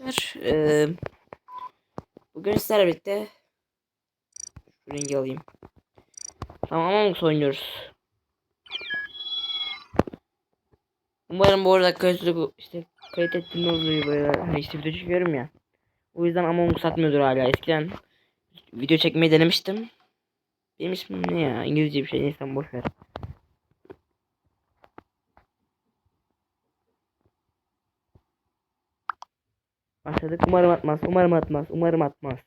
Arkadaşlar eee, bugün sizlerle şu rengi alayım. Tamam Us oynuyoruz. Umarım bu arada kayıtlı işte kayıt ettiğim oluyor böyle hani işte video çekiyorum ya. O yüzden Among Us atmıyordur hala eskiden video çekmeyi denemiştim. Benim ismim ne ya İngilizce bir şey neyse boş Başladık umarım atmaz umarım atmaz umarım atmaz.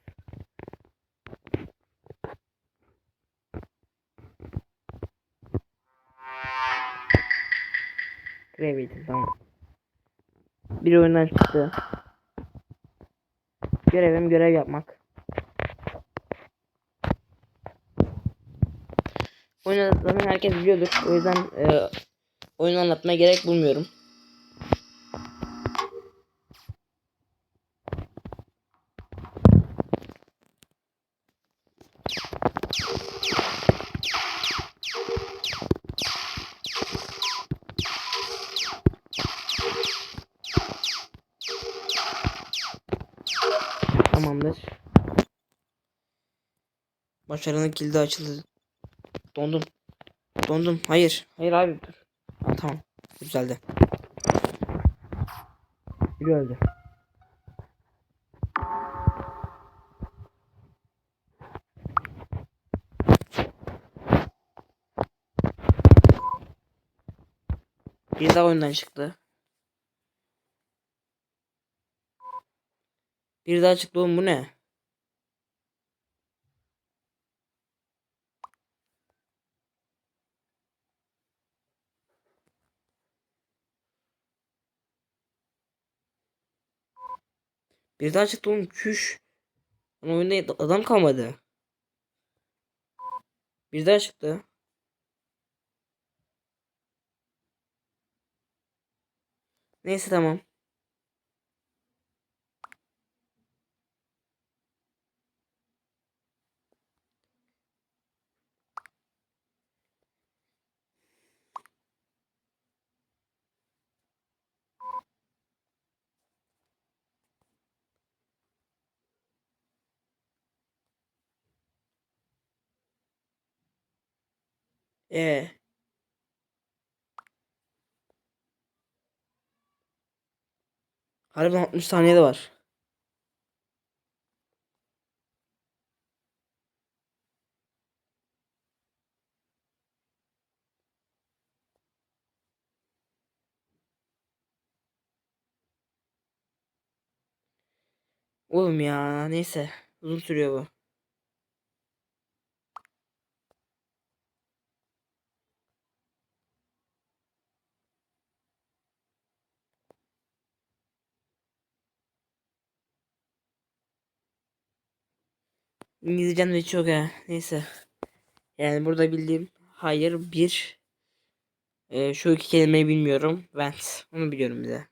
Gravity tamam. Bir oyundan çıktı. Görevim görev yapmak. Oyunu zaten herkes biliyordur. O yüzden e, oyunu anlatmaya gerek bulmuyorum. Başarının kilidi açıldı. Dondum. Dondum. Hayır. Hayır abi dur. Ha, tamam. Güzeldi. Biri öldü. Bir daha oyundan çıktı. Bir daha çıktı oğlum bu ne? Bir daha çıktı oğlum küş. Ama oyunda adam kalmadı. Bir daha çıktı. Neyse tamam. Ee. Harbiden 60 saniye de var. Oğlum ya neyse uzun sürüyor bu. İngilizcem de çok ha. Neyse. Yani burada bildiğim hayır bir e, şu iki kelimeyi bilmiyorum. Vent. Onu biliyorum bir de.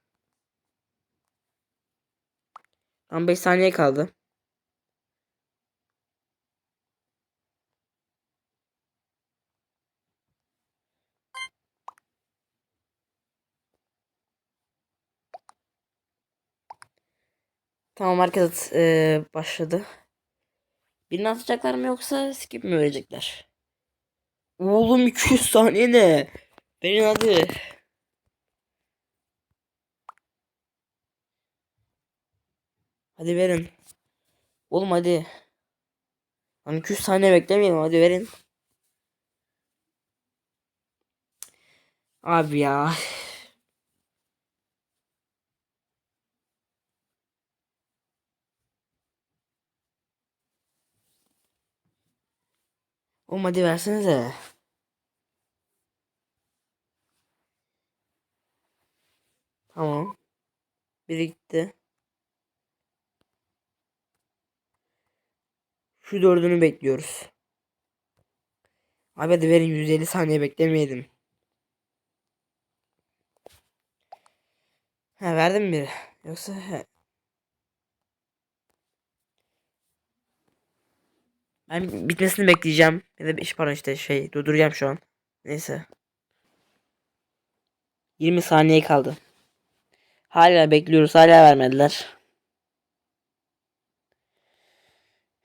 Tam 5 saniye kaldı. Tamam herkes e, başladı. Birini atacaklar mı yoksa skip mi verecekler? Oğlum 200 saniye ne? Verin hadi. Hadi verin. Oğlum hadi. Hani 200 saniye beklemeyelim hadi verin. Abi ya. Oğlum hadi versenize. Tamam. Biri gitti. Şu dördünü bekliyoruz. Abi hadi verin 150 saniye beklemeyelim. Ha verdim bir. Yoksa he. Ben bitmesini bekleyeceğim. Ya da pardon işte şey durduracağım şu an. Neyse. 20 saniye kaldı. Hala bekliyoruz. Hala vermediler.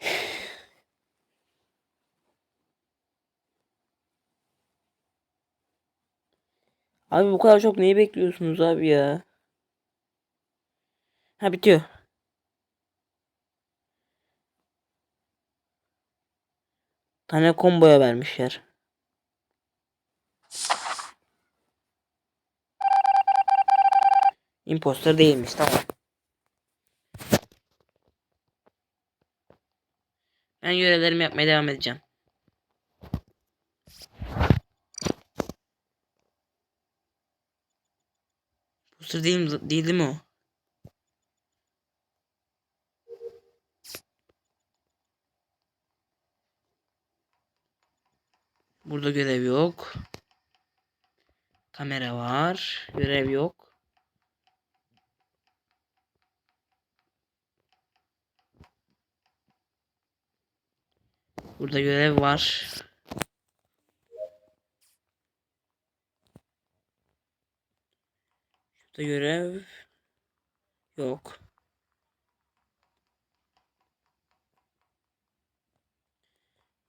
Abi bu kadar çok neyi bekliyorsunuz abi ya? Ha bitiyor. Tane komboya vermişler. Imposter değilmiş tamam. Ben görevlerimi yapmaya devam edeceğim. Imposter değil, değil, değil mi o? Burada görev yok. Kamera var. Görev yok. Burada görev var. Şurada görev yok.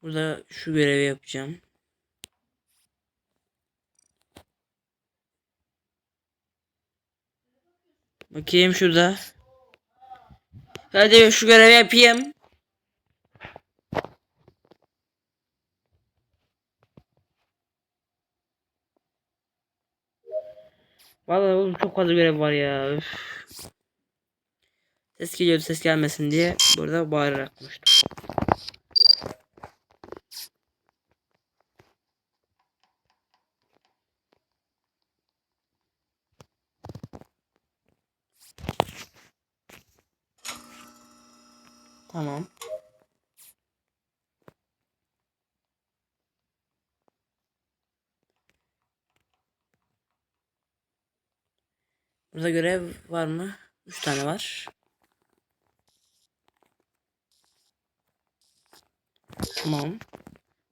Burada şu görevi yapacağım. Bakayım şurada. Hadi şu görevi yapayım. Vallahi oğlum çok fazla görev var ya. Üf. Ses geliyordu ses gelmesin diye burada bağırarak konuştum. Tamam. Burada görev var mı? 3 tane var. Tamam.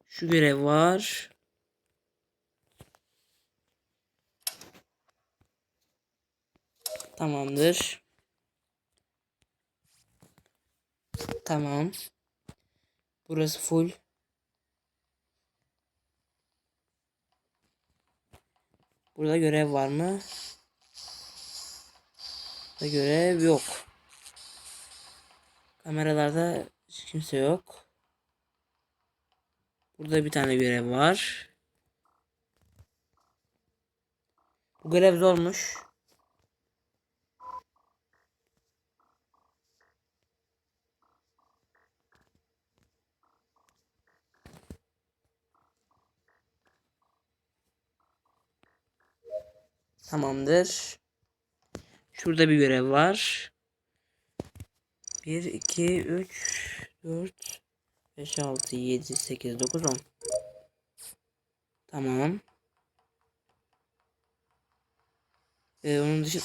Şu görev var. Tamamdır. Tamam. Burası full. Burada görev var mı? Burada görev yok. Kameralarda hiç kimse yok. Burada bir tane görev var. Bu görev zormuş. Tamamdır. Şurada bir görev var. 1, 2, 3, 4, 5, 6, 7, 8, 9, 10. Tamam. Ee, onun dışında...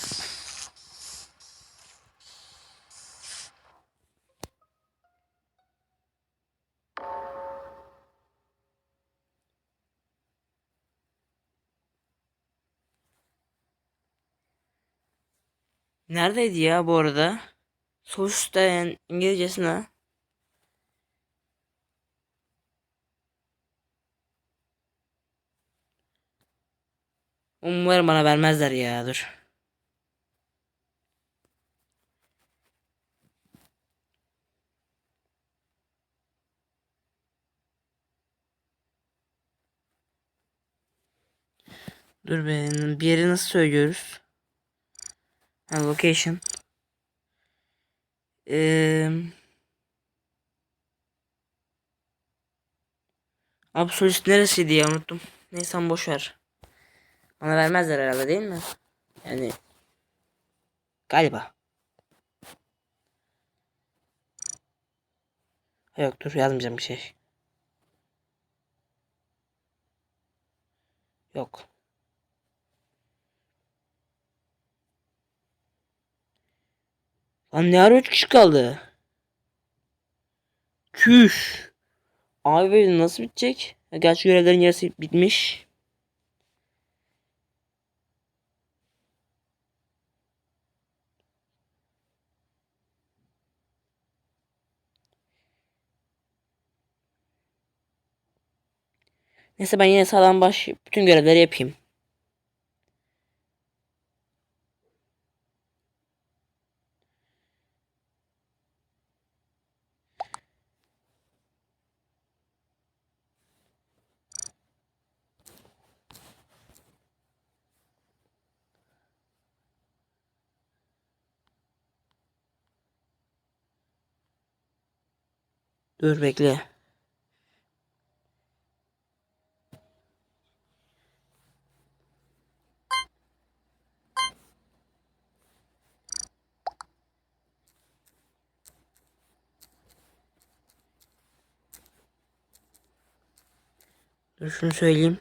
Neredeydi ya bu arada? Sonuçta yani İngilizcesine. Umarım bana vermezler ya dur. Dur benim bir yeri nasıl söylüyoruz? Ha, location. Eee Absolut neresiydi ya unuttum. Neyse boş ver. Bana vermezler herhalde değil mi? Yani galiba. Yok dur yazmayacağım bir şey. Yok. Lan ne ara 3 kişi kaldı? Küş. Abi nasıl bitecek? Gerçi görevlerin yarısı bitmiş. Neyse ben yine sağdan baş bütün görevleri yapayım. Dur bekle. Dur şunu söyleyeyim.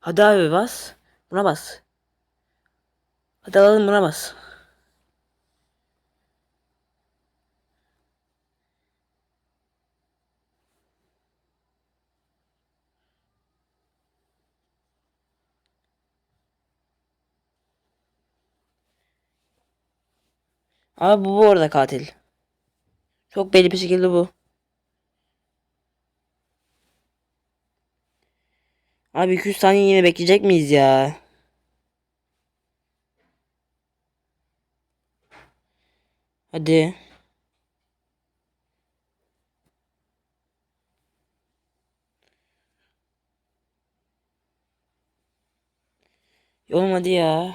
Hadi abi bas. Buna bas. Hadi alalım buna bas. Abi bu bu arada katil. Çok belli bir şekilde bu. Abi 200 saniye yine bekleyecek miyiz ya? Hadi. Olmadı ya.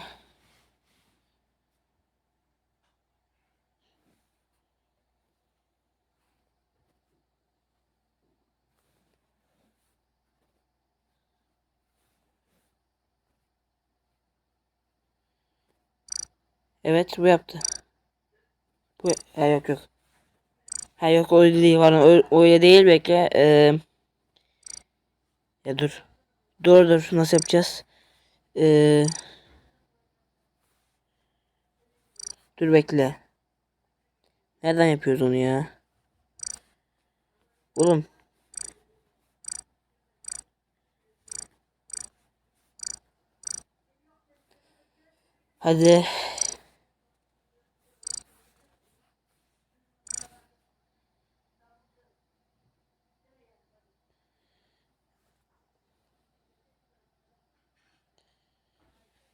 Evet bu yaptı. Bu ha, yok yok. Ha yok öyle değil öyle, öyle değil bekle. Ee, ya dur. Dur dur nasıl yapacağız? Ee, dur bekle. Nereden yapıyoruz onu ya? Oğlum. Hadi.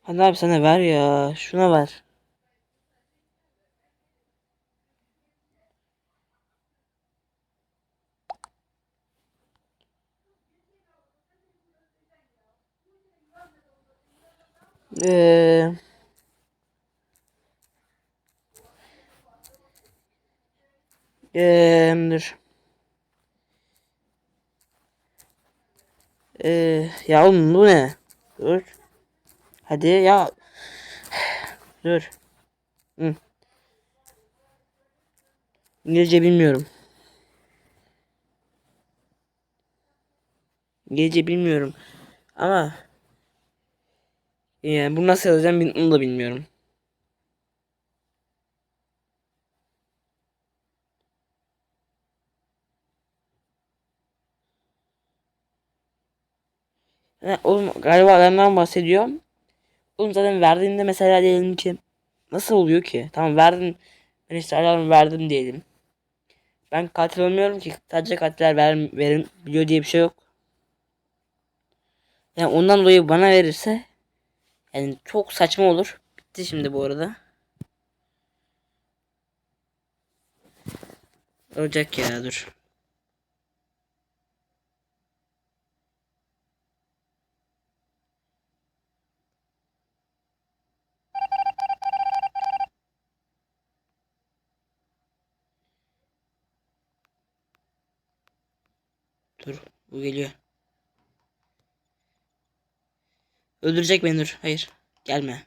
Hadi abi sana ver ya. Şuna ver. Eee Eee dur. Eee ya oğlum bu ne? Dur. Hadi ya. Dur. Hı. İngilizce bilmiyorum. İngilizce bilmiyorum. Ama yani bu nasıl yazacağım onu da bilmiyorum. Ha, oğlum galiba adamdan bahsediyorum. Oğlum zaten verdiğinde mesela diyelim ki nasıl oluyor ki? Tamam verdin. Ben işte verdim diyelim. Ben katil olmuyorum ki. Sadece katiller ver, verin biliyor diye bir şey yok. Yani ondan dolayı bana verirse yani çok saçma olur. Bitti şimdi bu arada. Olacak ya dur. Dur bu geliyor. Öldürecek beni dur. Hayır. Gelme.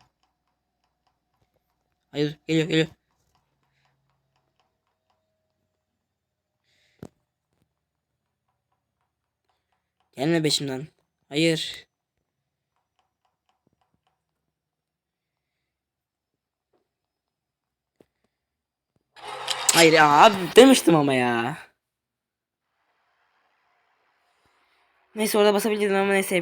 Hayır geliyor geliyor. Gelme peşimden. Hayır. Hayır ya abi demiştim ama ya. Neyse orada basabildim ama neyse